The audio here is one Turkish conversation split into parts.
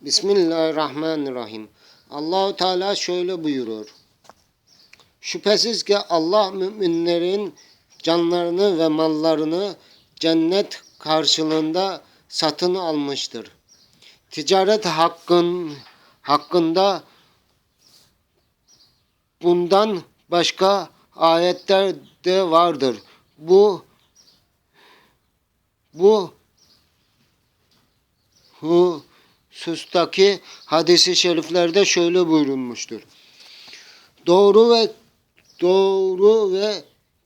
Bismillahirrahmanirrahim. Allahu Teala şöyle buyurur. Şüphesiz ki Allah müminlerin canlarını ve mallarını cennet karşılığında satın almıştır. Ticaret hakkın hakkında bundan başka ayetler de vardır. Bu bu husustaki hadisi şeriflerde şöyle buyurulmuştur. Doğru ve doğru ve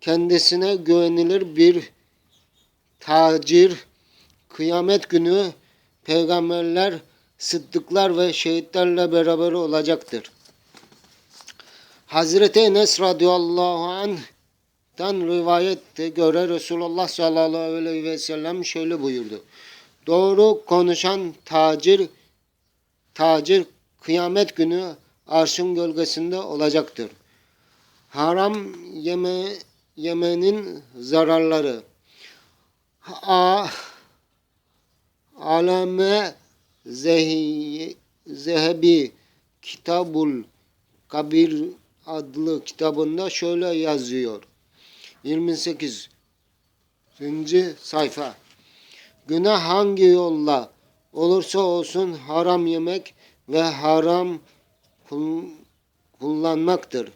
kendisine güvenilir bir tacir kıyamet günü peygamberler, sıddıklar ve şehitlerle beraber olacaktır. Hazreti Enes radıyallahu anh'tan rivayette göre Resulullah sallallahu aleyhi ve sellem şöyle buyurdu. Doğru konuşan tacir tacir kıyamet günü arşın gölgesinde olacaktır. Haram yeme yemenin zararları. A Alame Zehi, Zehebi Kitabul Kabir adlı kitabında şöyle yazıyor. 28. sayfa. Günah hangi yolla olursa olsun haram yemek ve haram kullanmaktır.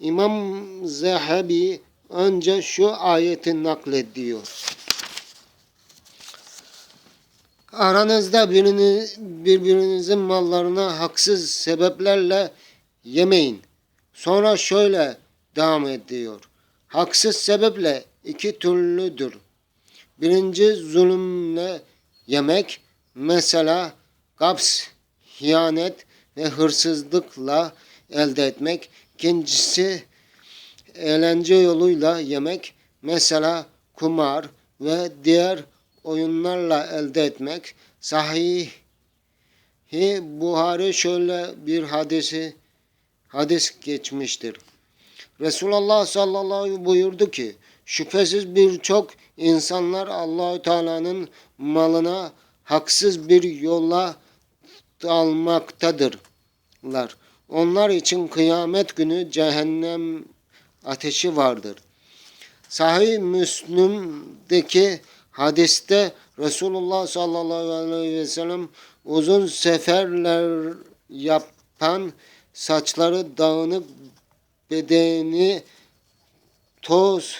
İmam Zehebi önce şu ayeti naklediyor. Aranızda birini, birbirinizin mallarına haksız sebeplerle yemeyin. Sonra şöyle devam ediyor. Haksız sebeple iki türlüdür. Birinci zulümle yemek, mesela gaps, hiyanet ve hırsızlıkla elde etmek. İkincisi eğlence yoluyla yemek, mesela kumar ve diğer oyunlarla elde etmek. Sahih Buhari şöyle bir hadisi hadis geçmiştir. Resulullah sallallahu aleyhi buyurdu ki şüphesiz birçok insanlar Allahü Teala'nın malına haksız bir yolla almaktadırlar. Onlar için kıyamet günü cehennem ateşi vardır. Sahih Müslüm'deki hadiste Resulullah sallallahu aleyhi ve sellem uzun seferler yapan saçları dağınık bedeni tozlar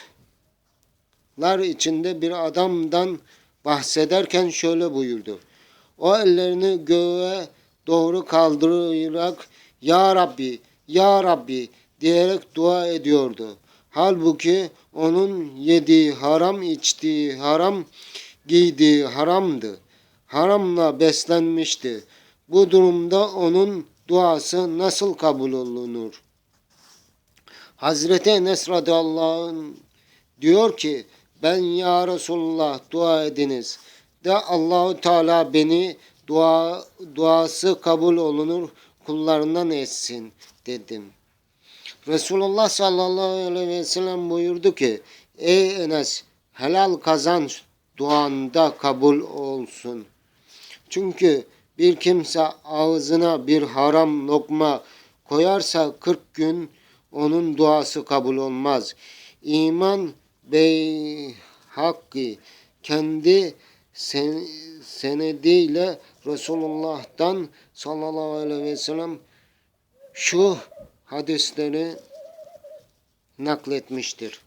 içinde bir adamdan bahsederken şöyle buyurdu. O ellerini göğe doğru kaldırarak Ya Rabbi, Ya Rabbi diyerek dua ediyordu. Halbuki onun yediği haram, içtiği haram, giydiği haramdı. Haramla beslenmişti. Bu durumda onun duası nasıl kabul olunur? Hazreti Enes radıyallahu anh diyor ki ben ya Resulullah dua ediniz de Allahu Teala beni dua duası kabul olunur kullarından etsin dedim. Resulullah sallallahu aleyhi ve sellem buyurdu ki ey Enes helal kazanç duanda kabul olsun. Çünkü bir kimse ağzına bir haram lokma koyarsa 40 gün onun duası kabul olmaz. İman bey hakkı kendi sen, senediyle Resulullah'tan sallallahu aleyhi ve sellem şu hadisleri nakletmiştir.